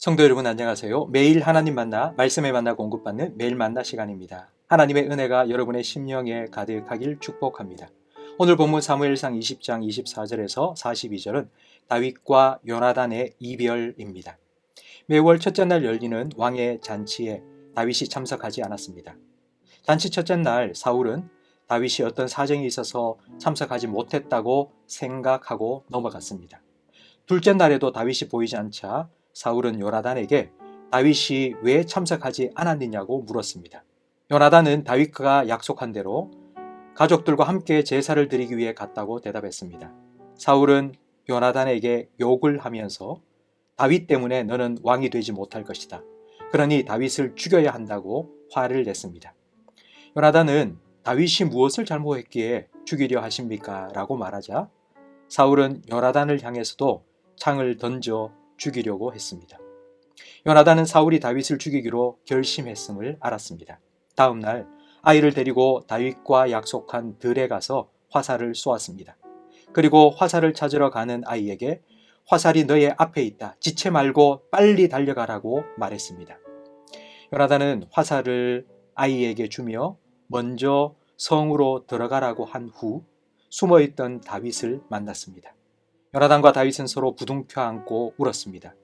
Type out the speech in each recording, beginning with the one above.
성도 여러분 안녕하세요. 매일 하나님 만나 말씀에 만나 공급받는 매일 만나 시간입니다. 하나님의 은혜가 여러분의 심령에 가득하길 축복합니다. 오늘 본문 사무엘상 20장 24절에서 42절은 다윗과 요나단의 이별입니다. 매월 첫째 날 열리는 왕의 잔치에 다윗이 참석하지 않았습니다. 잔치 첫째 날 사울은 다윗이 어떤 사정이 있어서 참석하지 못했다고 생각하고 넘어갔습니다. 둘째 날에도 다윗이 보이지 않자 사울은 요나단에게 다윗이 왜 참석하지 않았느냐고 물었습니다. 요나단은 다윗과 약속한 대로 가족들과 함께 제사를 드리기 위해 갔다고 대답했습니다. 사울은 요나단에게 욕을 하면서 다윗 때문에 너는 왕이 되지 못할 것이다. 그러니 다윗을 죽여야 한다고 화를 냈습니다. 요나단은 다윗이 무엇을 잘못했기에 죽이려 하십니까? 라고 말하자 사울은 요나단을 향해서도 창을 던져 죽이려고 했습니다. 요나단은 사울이 다윗을 죽이기로 결심했음을 알았습니다. 다음 날 아이를 데리고 다윗과 약속한 들에 가서 화살을 쏘았습니다. 그리고 화살을 찾으러 가는 아이에게 화살이 너의 앞에 있다. 지체 말고 빨리 달려가라고 말했습니다. 요나단은 화살을 아이에게 주며 먼저 성으로 들어가라고 한 후 숨어 있던 다윗을 만났습니다. 요나단과 다윗은 서로 부둥켜 안고 울었습니다.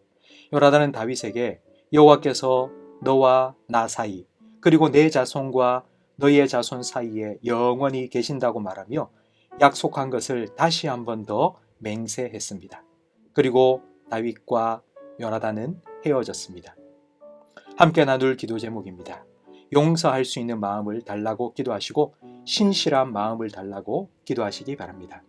요나단은 다윗에게 여호와께서 너와 나 사이 그리고 내 자손과 너의 자손 사이에 영원히 계신다고 말하며 약속한 것을 다시 한 번 더 맹세했습니다. 그리고 다윗과 요나단은 헤어졌습니다. 함께 나눌 기도 제목입니다. 용서할 수 있는 마음을 달라고 기도하시고 신실한 마음을 달라고 기도하시기 바랍니다.